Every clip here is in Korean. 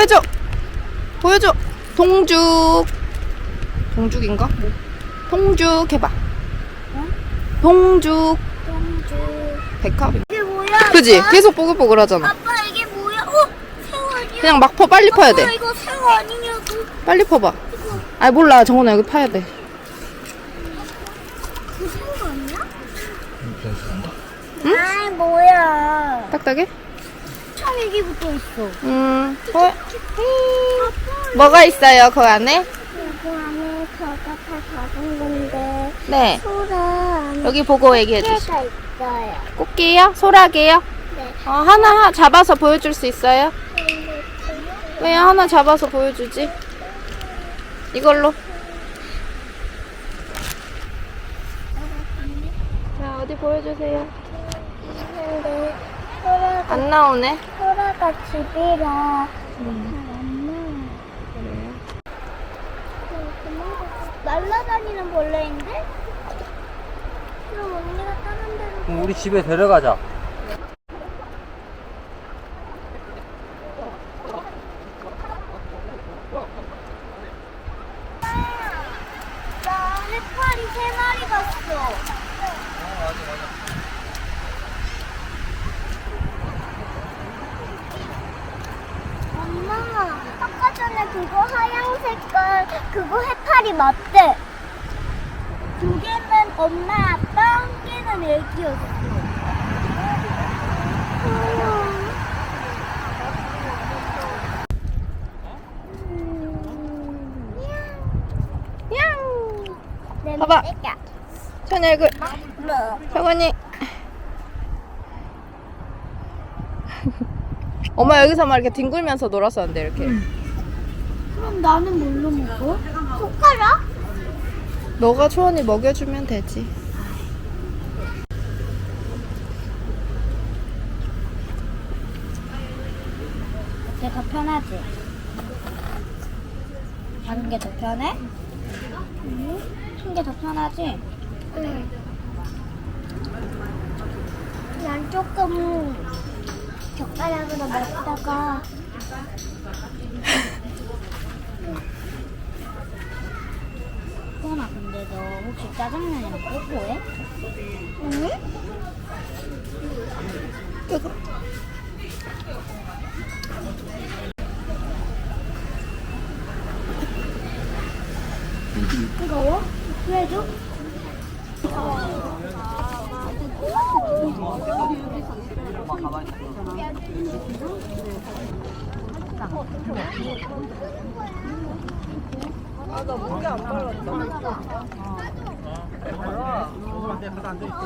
보여줘. 보여줘. 동죽. 동죽인가? 동죽 해봐. 동죽. 동주. 백합. 이게 뭐야? 그지? 아빠? 계속 뽀글뽀글 하잖아. 아빠 이게 뭐야? 어? 새우 아니야? 그냥 막 퍼, 빨리 퍼야 아빠 돼. 이거 새우 아니냐고. 빨리 퍼봐. 아 몰라. 정원아 여기 파야 돼. 그 새우 아니야? 응? 아 뭐야? 딱딱해? 참 이게 붙어 있어. 음. 어? 뭐가 있어요 그 안에? 이거 안에 저가 다 작은 건데 네. 소라 여기 보고 얘기해 주세요. 깨가 있어요. 꽃게요? 소라게요? 네. 어, 하나 하- 잡아서 보여줄 수 있어요? 왜 하나 잡아서 보여주지? 이걸로. 자, 어디 보여주세요. 안 나오네. 소라가 집이라 음. 날라다니는 벌레인데? 그럼 언니가 다른 데로 그럼 우리 집에 데려가자. 나 해파리 세 마리 봤어. 엄마, 아까 전에 그거 하얀 색깔 그거 해파리 맞대. 두 개는 엄마, 아빠, 한 개는 애기였어. 내 봐봐. 천이 얼굴. 뭐? 정원이. 엄마 여기서 막 이렇게 뒹굴면서 놀았었는데 이렇게. 그럼 나는 뭘로 먹어? 젓가락? 너가 초원이 먹여주면 되지. 이게 더 편하지? 다른 게더 편해? 응. 흰게 더 편하지? 응. 난 조금 젓가락으로 먹다가 호나 근데 너 혹시 짜장면이랑 뽀뽀해? 응? 뜨거워? 해줘? 아나 목이 안 발랐다. 안돼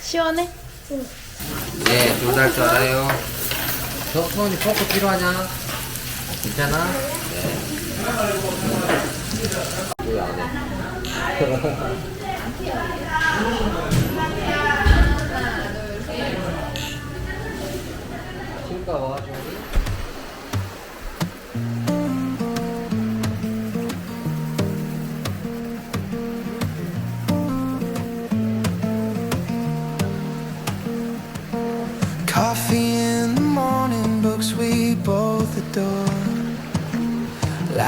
시원해? 네, 둘다. 저, 소원이 포크 필요하냐? 괜찮아? 네. 왜안 해? 싱거워, 소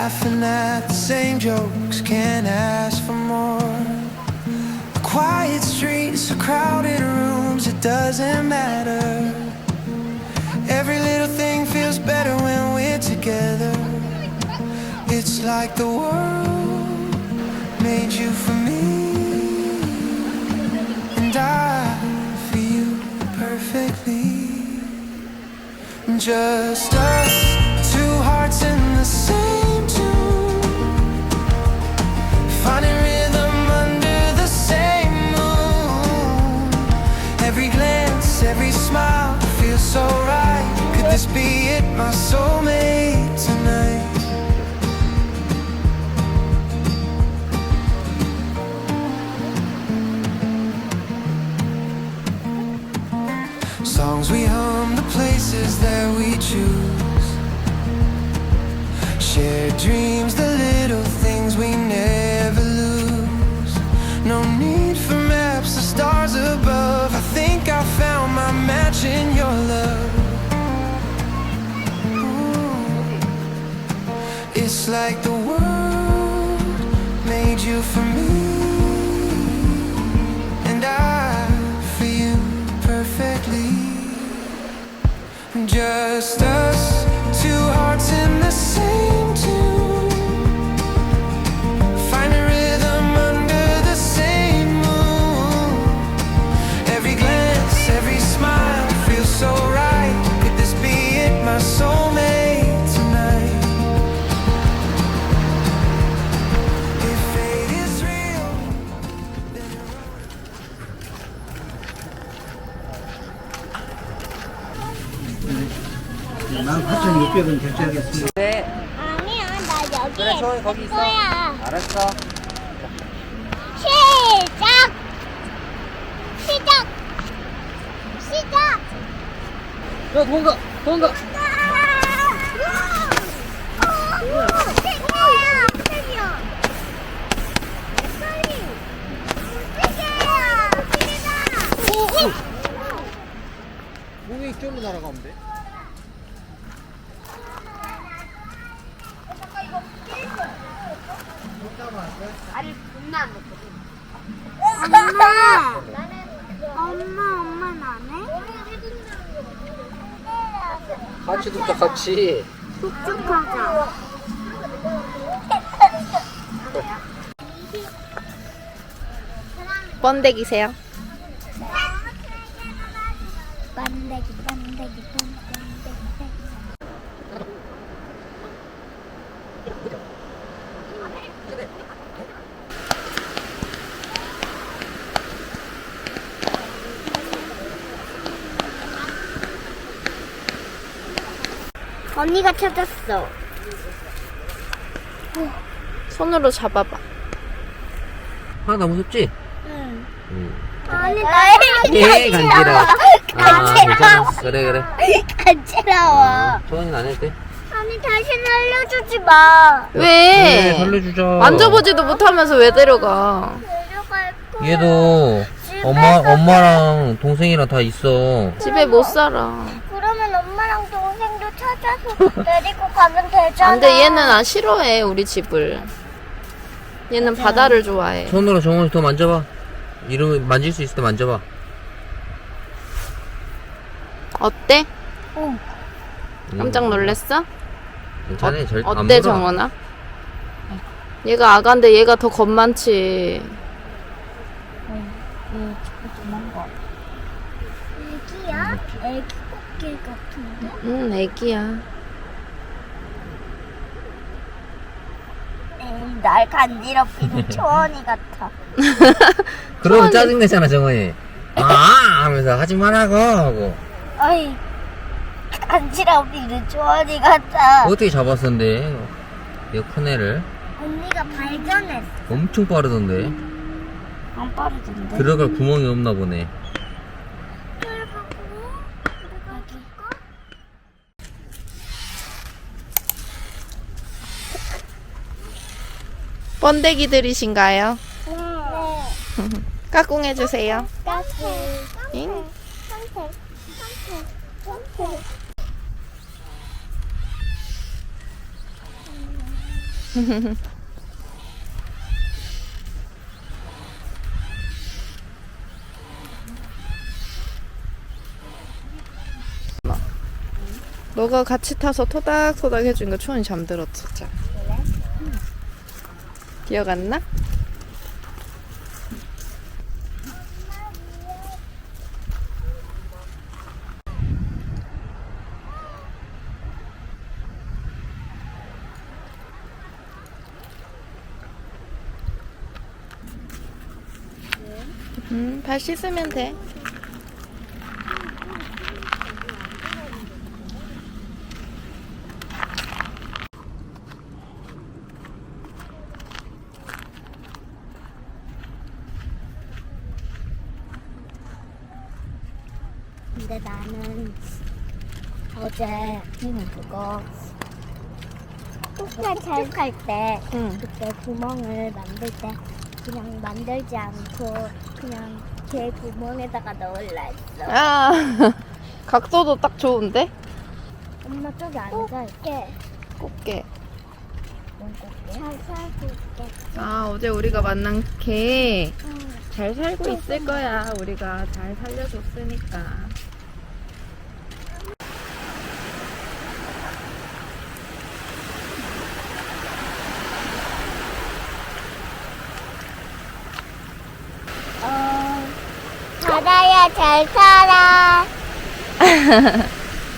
Laughing at the same jokes, can't ask for more. Quiet streets, crowded rooms, it doesn't matter. Every little thing feels better when we're together. It's like the world made you for me, and I you perfectly. Just feels so right. Could this be it, my soulmate tonight? Songs we hum, the places that we choose. Shared dreams, the little things we never lose. No need for maps, the stars above. I think I found my match in your Like the world made you for me, and I for you perfectly. Just us, 18,600원 결제하겠습니다. 네. 아니야, 나 여기에 소희 거기 있어. 거야. 알았어. 시작! 시작! 시작! 야, 도망가, 도망가. 몸이 좀 날아가면 돼. 엄마! 엄마, 엄마는 안 해? 같이 눕자, 같이. 촉촉하자. 번데기세요. 반대기, 반대기, 반대기. 언니가 찾았어. 손으로 잡아봐. 하나 무섭지? 응. 응. 아니, 나 예, 간지러워. 아, 괜찮아. 그래, 그래. 간지러워. 소원이 안 해도 돼. 아니, 다시 살려주지 마. 네, 왜? 살려주자. 만져보지도 못하면서 왜 데려가? 데려갈 거야. 얘도 엄마, 엄마랑 동생이랑 다 있어. 집에 못 살아. 그러면 엄마랑 동생도 찾아서 데리고 가면 되잖아. 안 돼, 얘는 아 싫어해, 우리 집을. 얘는 바다를 좋아해. 손으로 정원이 더 만져봐. 이름 만질 수 있을 때 만져봐. 어때? 응. 깜짝 놀랬어? 괜찮아, 절대 안 어때, 물어. 정원아? 얘가 아가인데 얘가 더 겁 많지. 애기야? 애기 코끼리 같은데? 응, 애기야. 에이, 날 간지럽히는 초원이 같아. 그러면 짜증내잖아, 정원이. 아! 하면서 하지 말라고 하고. 어이, 간지럽히는 초원이 같아. 어떻게 잡았었는데? 큰 애를. 언니가 발견했어. 엄청 빠르던데. 안 빠르던데? 들어갈 구멍이 없나 보네. 번데기들이신가요? 네. 까꿍 해주세요. 까꿍. 잉? 너가 같이 타서 토닥토닥 해주니까 초원이 잠들었었잖아. 기억 안 나? 음, 발 씻으면 돼. 근데 나는 어제 그거 꽃게 잘할 때 응. 그때 구멍을 만들 때 그냥 만들지 않고 그냥 걔 구멍에다가 넣을라 했어. 아, 각도도 딱 좋은데? 엄마 쪽에 앉아 있게. 꽃게. 잘 살고 있게. 아, 어제 우리가 만난 개. 응. 잘 살고 있을 거야. 우리가 잘 살려줬으니까. 어, 바다야 잘 살아.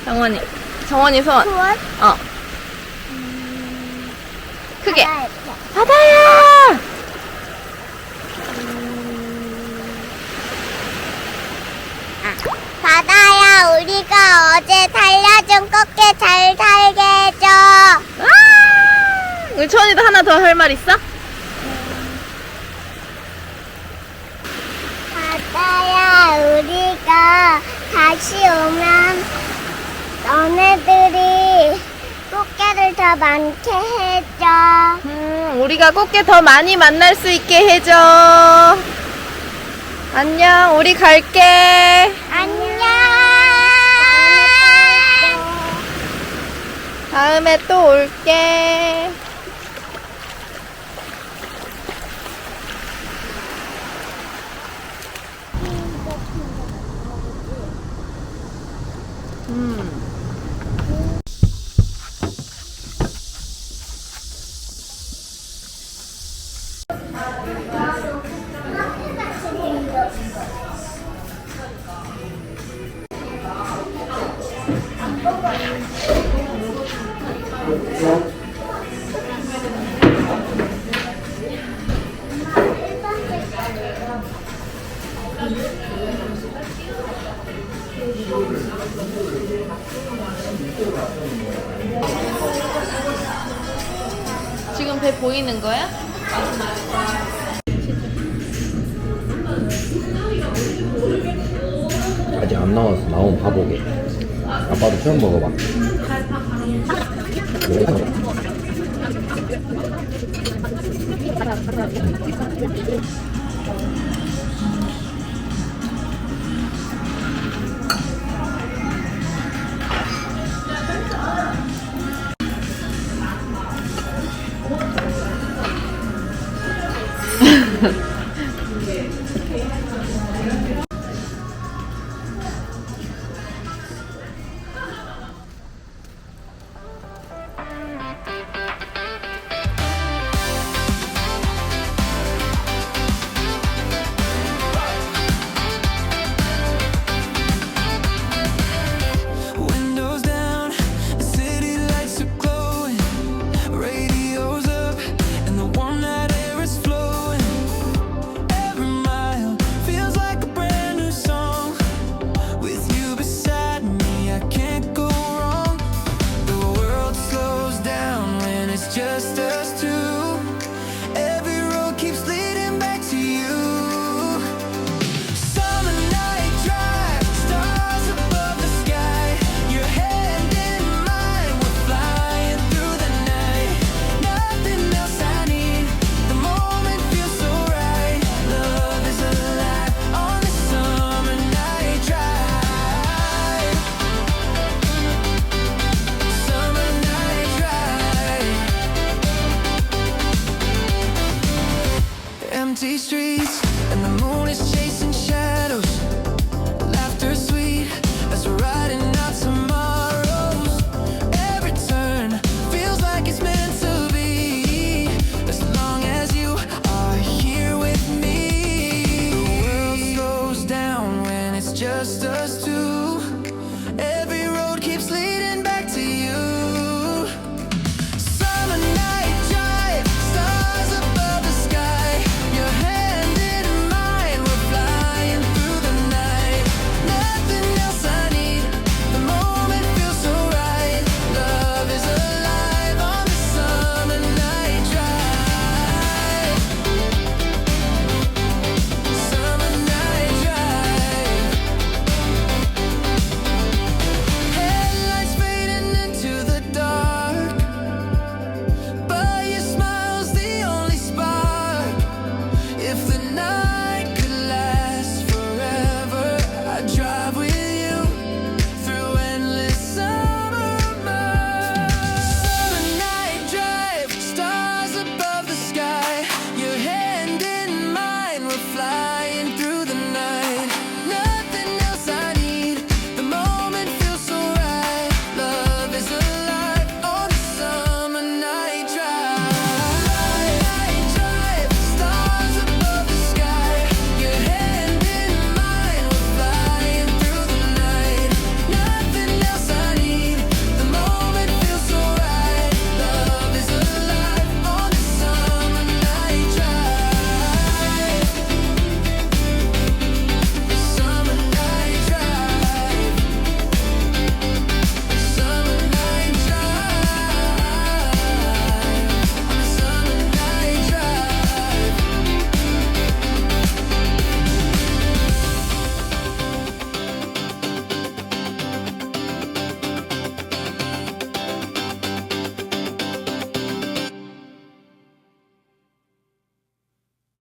정원이. 정원이 손. 소원? 어. 크게. 바다에 바다야! 바다야, 우리가 어제 살려준 꽃게 잘 살게 해줘. 아! 우리 천이도 하나 더 할 말 있어? 바다야, 우리가 다시 오면 너네들이 꽃게를 더 많게 해줘. 음, 우리가 꽃게 더 많이 만날 수 있게 해줘. 안녕, 우리 갈게. 안녕. 다음에 또 올게. 지금 배 보이는 거야? 아직 안 나왔어. 나오면 봐보게. 아빠도 처음 먹어봐.